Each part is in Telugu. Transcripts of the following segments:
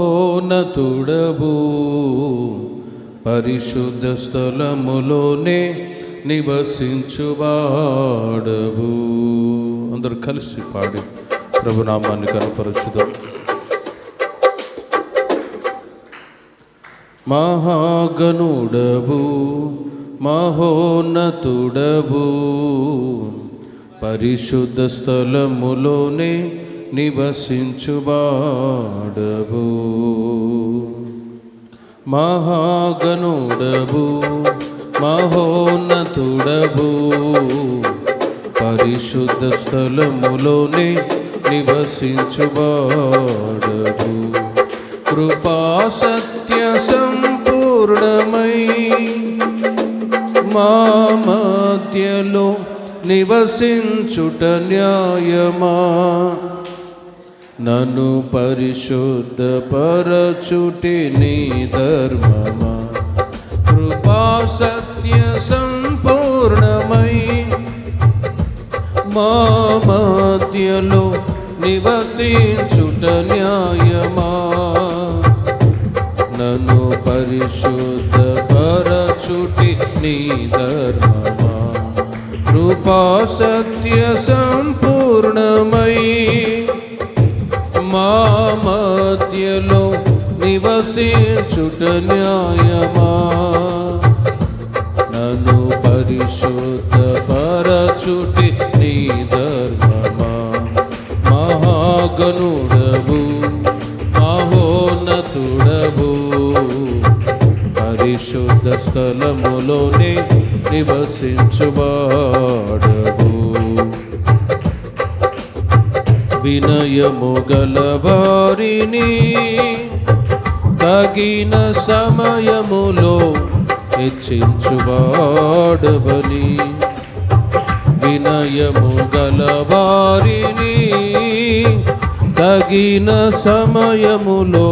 మహోన్నతుడవు పరిశుద్ధ స్థలములోనే నివసించువాడవు అందరు కలిసి పాడి ప్రభునామాన్ని కనపరుచుదాం. మహాగనుడవు మహోన్నతుడవు పరిశుద్ధ స్థలములోనే నివసించువాడవు. మహాగణుడవు మహోన్నతుడవు. పరిశుద్ధ స్థలములోనే నివసించువాడవు. కృపా సత్య సంపూర్ణమై మా మధ్యలో నివసించుట న్యాయమా? నను పరిశుద్ధ పరచుటి నీ ధర్మమా? కృపా సత్య సంపూర్ణమై మా మధ్యలో నివసించుట న్యాయమా? నను పరిశుద్ధ పరచుటి నీ ధర్మమా? కృపా సత్య సంపూర్ణ నివసించుట న్యాయమా? నన్ను పరిశుద్ధ పరచుటి నీ ధర్మమా? మహాగనుడవు మహోన్నతుడవు పరిశుద్ధ స్థలములోనే నివసించువాడవు. వినయము గలవారిని తగిన సమయములో హెచ్చించువాడవని. వినయము గలవారిని తగిన సమయములో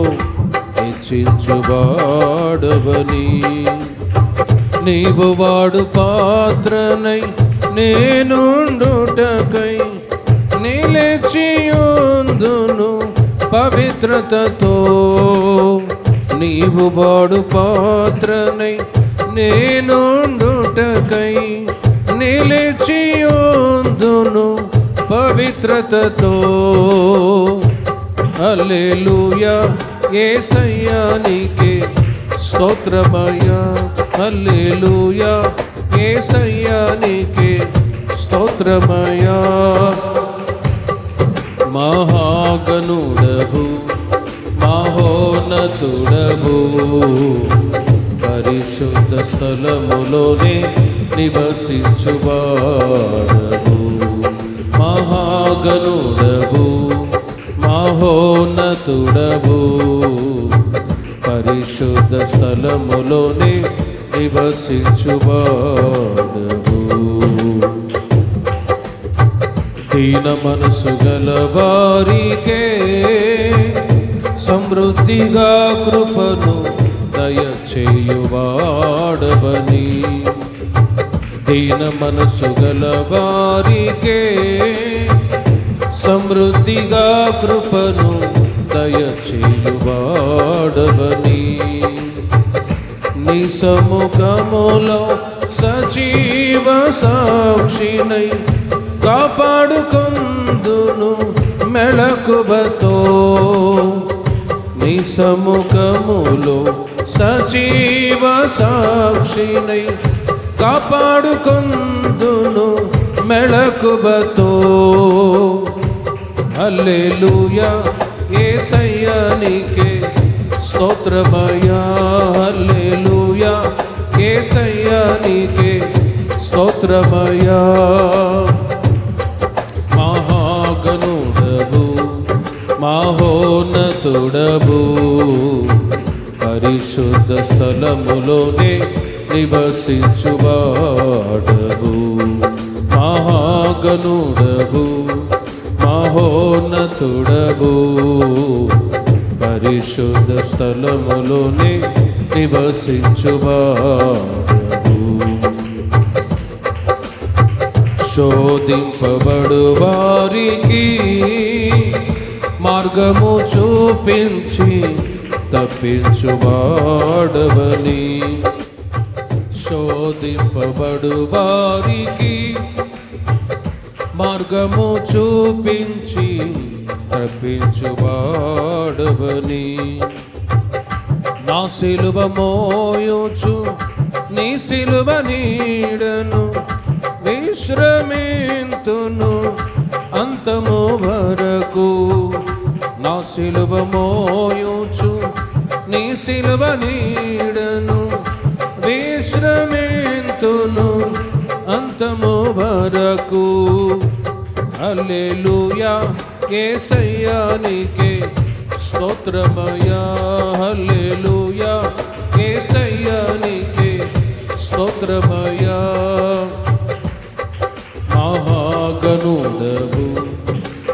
హెచ్చించువాడవని. నీవు వాడు పాత్రనై నేనుండుటకై నిలిచియుందును పవిత్రతతో నీవు వాడు పాత్రనై నేనుండుటకై నిలిచియుందును పవిత్రతతో. అల్లెలూయా ఏసయ్యా నీకే స్తోత్రమయ్యా. హల్లెలూయా ఏసయ్యా నీకే స్తోత్రమయ్యా. మహా మహోన్నతుడవు పరిశుద్ధ స్థలములోనే నివసించువాడవు మహాగణుడవు మహోన్నతుడవు పరిశుద్ధ స్థలములోనే నివసించువాడవు దీన మనసు గల వారికే సమృద్ధిగా కృపను దయచేయువాడవని. దీన మనసు గల వారికే సమృద్ధిగా కృపను దయచేయువాడవని. నీ సముఖములో సజీవ సాక్షినై కాపాడుకుందును మెళకుబతో సముఖములో సజీవ సాక్షినై కాపాడుకుందును మెళకుబతో హల్లెలూయా యేసయ్యా నీకే స్తోత్రమయ్యా. హల్లెలూయా యేసయ్యా నీకే మహోన్నతుడవు. పరిశుద్ధ స్థలములోనే నివసించువాడవు. మహాగణుడవు మహోన్నతుడవు. పరిశుద్ధ స్థలములోనే నివసించువాడవు. శోధింపబడు వారికి మార్గము చూపించి తప్పించువాడవని శోధింపబడు వారికి మార్గము చూపించి తప్పించువాడవని. నా సిలువ మోయుచు నీ సిలువ నీడను విశ్రమింతును అంతము సిలువ మోయుచు నీ సిలువ నీడను విశ్రమేంతును అంతము వరకు. హల్లెలూయా యేసయ్యానికే స్తోత్రమయా హల్లెలూయా యేసయ్యానికే స్తోత్రమయా మహాగణుడవు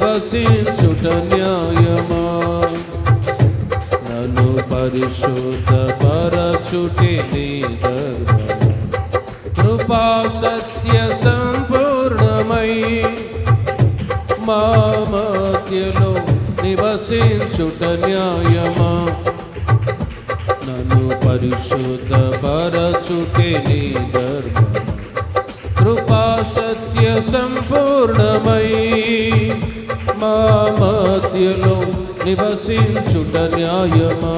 నివసించుట న్యాయమా? నన్ను పరిశుద్ధ పరచుటి నీ ధర్మము కృపా సత్య సంపూర్ణమై మా మధ్యలో నివసించుట న్యాయమా? నన్ను పరిశుద్ధ పరచుటి నీ ధర్మము మధ్యలో నివసించుట న్యాయమా?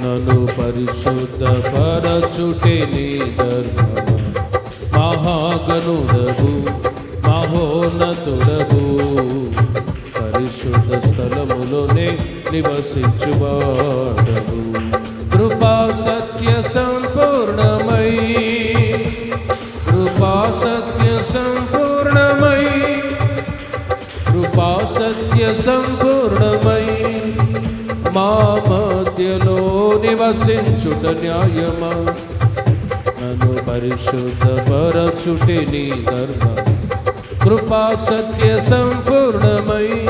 నన్ను పరిశుద్ధ పరచుటే నీ ధర్మము? మహాగనుడవు మహోన్నతుడవు పరిశుద్ధ స్థలములోనే నివసించువాడవు సత్య సంపూర్ణమై మా మధ్యలో నివసించుట న్యాయమా? నన్ను పరిశుద్ధ పరచుటి నీ ధర్మ. కృపా సత్య సంపూర్ణమై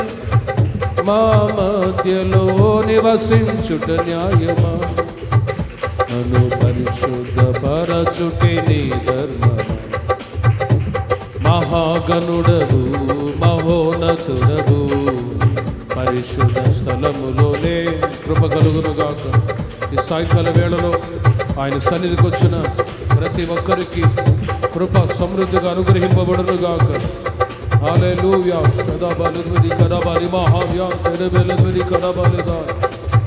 మా మధ్యలో నివసించుట న్యాయమా? నన్ను పరిశుద్ధ పరచుటి నీ ధర్మ. మహాగణుడవు మహోన్నతుడవు పరిశుద్ధ స్థలములోనే కృప కలుగునుగాక. ఈ సాయంకాల వేళలో ఆయన సన్నిధికి వచ్చిన ప్రతి ఒక్కరికి కృప సమృద్ధిగా అనుగ్రహింపబడునుగాక. హాలేలూయా సదాబలుద్విరి కదాబలి మహావ్యా. తెరబెలద్విరి కదాబలిదా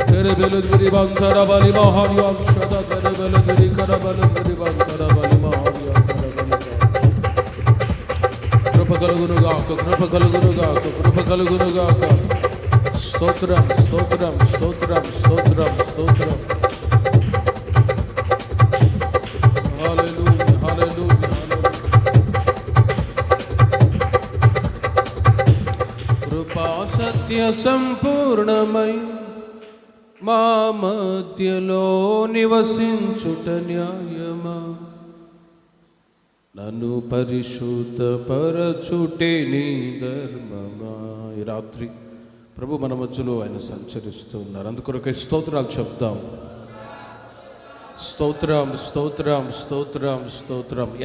తెరబెలద్విరి బంకరబలి మహావ్యా. సదా తెరబెలద్విరి కదాబలుద్విరి బంకరబలి మహావ్యా. తెరబెలద్విరి కృప కలుగునుగాక కృప కలుగునుగాక కృప కలుగునుగాక. స్తోత్రం స్తోత్రం స్తోత్రం స్తోత్రం స్తోత్రం కృపా సత్య సంపూర్ణమై మా మధ్యలో నివసించుట న్యాయమా నన్ను పరిశుద్ధ పరచుటే నీ ధర్మమా రాత్రి ప్రభు మన మధ్యలో ఆయన సంచరిస్తూ ఉన్నారు. అందుకొరకే స్తోత్రాలు చెప్దాం. స్తోత్రం స్తోత్రం స్తోత్రం స్తోత్రం.